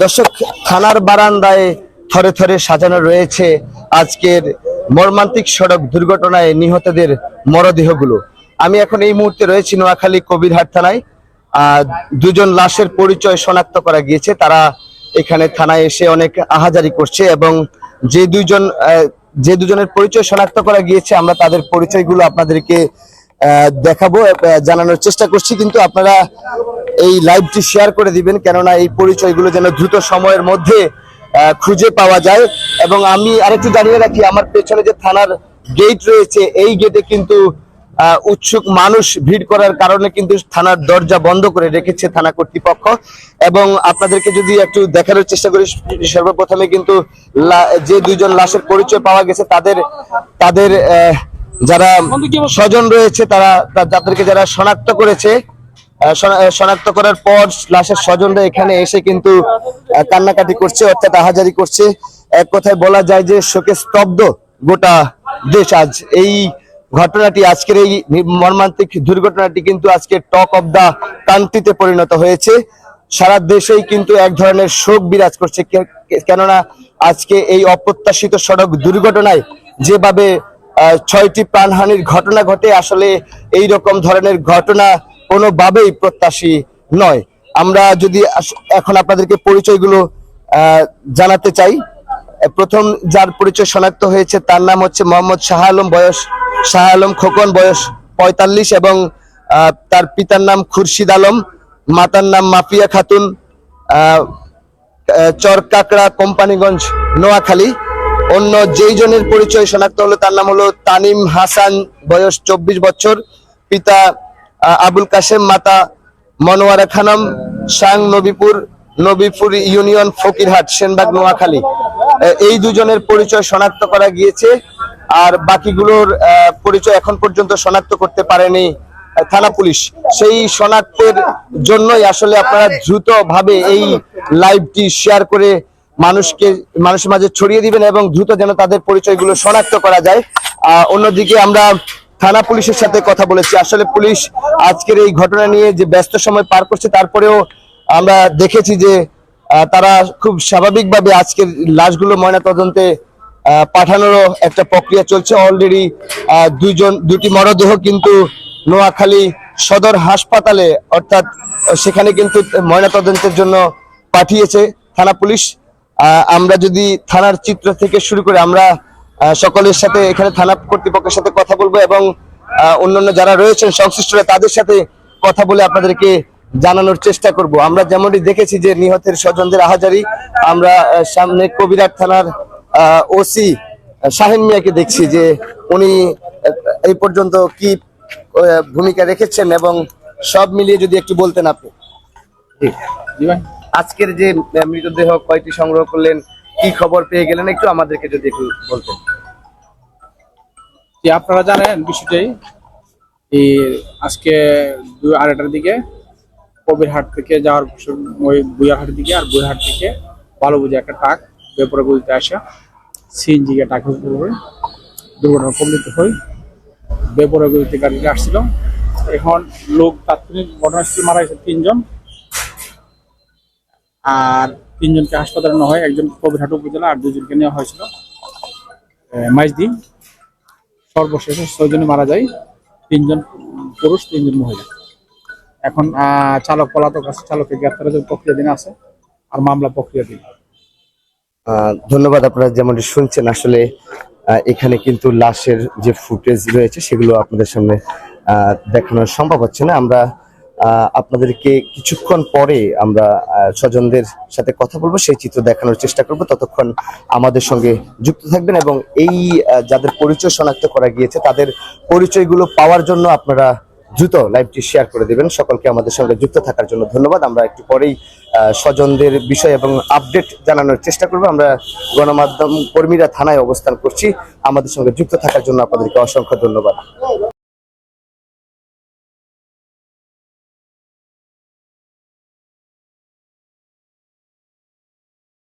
দর্শক, থানার বারান্দায় থরে থরে সাজানো রয়েছে আজকের মর্মান্তিক সড়ক দুর্ঘটনায় নিহতদের মরদেহগুলো। আমি এখন এই মুহূর্তে রয়েছি নোয়াখালী কবিরহাট থানায়। দুজন লাশের পরিচয় শনাক্ত করা গিয়েছে। তারা এখানে থানায় এসে অনেক আহাজারি করছে এবং যে দুজন যে দুজনের পরিচয় শনাক্ত করা গিয়েছে, আমরা তাদের পরিচয়গুলো আপনাদেরকে দেখাবো জানানোর চেষ্টা করছি। কিন্তু আপনারা এই লাইভটি শেয়ার করে দিবেন কেননা এই পরিচয়গুলো যেন দ্রুত সময়ের মধ্যে খুঁজে পাওয়া যায়। এবং আমি আরেকটু জানিয়ে রাখি আমার পেছনে যে থানার গেট রয়েছে এই গেটে কিন্তু উৎসুক মানুষ ভিড় করার কারণে কিন্তু থানার দরজা বন্ধ করে রেখেছে থানা কর্তৃপক্ষ। এবং আপনাদেরকে যদি একটু দেখানোর চেষ্টা করি সর্বপ্রথমে কিন্তু যে দুইজন লাশের পরিচয় পাওয়া গেছে তাদের তাদের আহ, যারা স্বজন রয়েছে তারা তাদেরকে যারা শনাক্ত করেছে শনাক্ত করার পর লাশের স্বজনরা এখানে এসে কিন্তু কান্নাকাটি করছে, অর্থাৎ আহাজারি করছে। এক কথায় বলা যায় যে শোকে স্তব্ধ গোটা দেশ আজ। এই ঘটনাটি, আজকের এই মর্মান্তিক দুর্ঘটনাটি কিন্তু আজকে টক অব দা কান্ট্রিতে পরিণত হয়েছে। সারা দেশেই কিন্তু এক ধরনের শোক বিরাজ করছে। কেননা আজকে এই অপ্রত্যাশিত সড়ক দুর্ঘটনায় যেভাবে ছয়টি প্রাণহানির ঘটনা ঘটে, আসলে এই রকম ধরনের ঘটনা কোনোভাবেই প্রত্যাশী নয়। আমরা যদি এখন আপনাদেরকে পরিচয়গুলো জানাতে চাই প্রথম যার পরিচয় শনাক্ত হয়েছে তার নাম হচ্ছে মোহাম্মদ শাহ আলম বয়স, শাহ আলম খোকন বয়স পঁয়তাল্লিশ এবং তার পিতার নাম খুরশিদ আলম, মাতার নাম মাফিয়া খাতুন চরকাকড়া কোম্পানিগঞ্জ, নোয়াখালী। অন্য যেই জনের পরিচয় শনাক্ত হলো তার নাম হলো তানিম হাসান বয়স চব্বিশ বছর, পিতা আবুল কাশেম মাতা মনোয়ারা খানম সাং নবীপুর নবীপুর ইউনিয়ন ফকিরহাট, সেনবাগ, নোয়াখালী। এই দুজনের পরিচয় শনাক্ত করা গিয়েছে আর বাকিগুলোর পরিচয় এখন পর্যন্ত শনাক্ত করতে পারেনি থানা পুলিশ। সেই শনাক্তের জন্যই আসলে আপনারা দ্রুত ভাবে এই লাইভটি শেয়ার করে মানুষকে, মানুষের মাঝে ছড়িয়ে দিবেন এবং দ্রুত যেন তাদের পরিচয়গুলো শনাক্ত করা যায়। অন্যদিকে আমরা থানা পুলিশের সাথে কথা বলেছি। আসলে পুলিশ আজকের এই ঘটনা নিয়ে যে ব্যস্ত সময় পার করছে, তারপরেও আমরা দেখেছি যে তারা খুব স্বাভাবিকভাবে আজকের লাশগুলো ময়নাতদন্তে পাঠানোরও একটা প্রক্রিয়া চলছে। অলরেডি দুইজন, দুটি মরদেহ কিন্তু নোয়াখালী সদর হাসপাতালে, অর্থাৎ সেখানে কিন্তু ময়নাতদন্তের জন্য পাঠিয়েছে থানা পুলিশ। আমরা যদি থানার চিত্র থেকে শুরু করে আমরা সকলের সাথে এখানে থানা কর্তৃপক্ষের সাথে কথা বলব এবং অন্যান্য যারা রয়েছেন সংশ্লিষ্টরা তাদের সাথে কথা বলে আপনাদেরকে জানানোর চেষ্টা করব। আমরা যেমনটি দেখেছি যে নিহতের স্বজনদের আহাজারি আমরা সামনে কবিরাট থানার ওসি শাহিন মিয়াকে দেখছি যে উনি এই পর্যন্ত কি ভূমিকা রেখেছেন এবং সব মিলিয়ে যদি একটু বলতেন আপনি। আজকের যে মৃতদেহ কয়টি সংগ্রহ করলেন কি খবর পেয়ে গেলেন একটু আমাদেরকে যদি একটু বলতেন। আপনারা জানেন বিষয়টাই আজকে দুই আড়াইটার দিকে কবিরহাট থেকে যাওয়ার ওই বুয়াহাটের দিকে আর বুয়াহাট থেকে ভালো বুঝে একটা টাক বেপরে বলতে আসা। সিএনজি কে ট্রাক উপরে দুর্ঘটনা কমলিত হই বেপরে গতিতে গাড়িটা আসছিল। এখন লোক তাৎক্ষণিক ঘটনাস্থলে মারা গেছে তিনজন। আর তিনজনকে হাসপাতালে নেওয়া হয় একজন কবিরহাট উপজেলা আর দুজনকে নেওয়া হয়েছিল। মাইজদিন সর্বশেষে ছয়জনে মারা যায় তিনজন পুরুষ তিনজন মহিলা। এখন চালক পলাতক আছে চালকের গ্রেপ্তারের জন্য প্রক্রিয়াধীন আছে আর মামলা প্রক্রিয়াধীন আহ, ধন্যবাদ আপনারা যেমনটি শুনছেন আসলে এখানে কিন্তু লাশের যে ফুটেজ রয়েছে সেগুলো আপনাদের সামনে দেখানো সম্ভব হচ্ছে না। আমরা আপনাদেরকে কিছুক্ষণ পরে আমরা স্বজনদের সাথে কথা বলব। সেই চিত্র দেখানোর চেষ্টা করব। ততক্ষণ আমাদের সঙ্গে যুক্ত থাকবেন এবং এই যাদের পরিচয় শনাক্ত করা গিয়েছে, তাদের পরিচয়গুলো পাওয়ার জন্য আপনারা দ্রুত লাইভটি শেয়ার করে দেবেন। সকলকে আমাদের সঙ্গে যুক্ত থাকার জন্য ধন্যবাদ। আমরা একটু পরেই স্বজনদের বিষয় এবং আপডেট জানানোর চেষ্টা করব। আমরা গণমাধ্যম কর্মীরা থানায় অবস্থান করছি। আমাদের সঙ্গে যুক্ত থাকার জন্য আপনাদেরকে অসংখ্য ধন্যবাদ।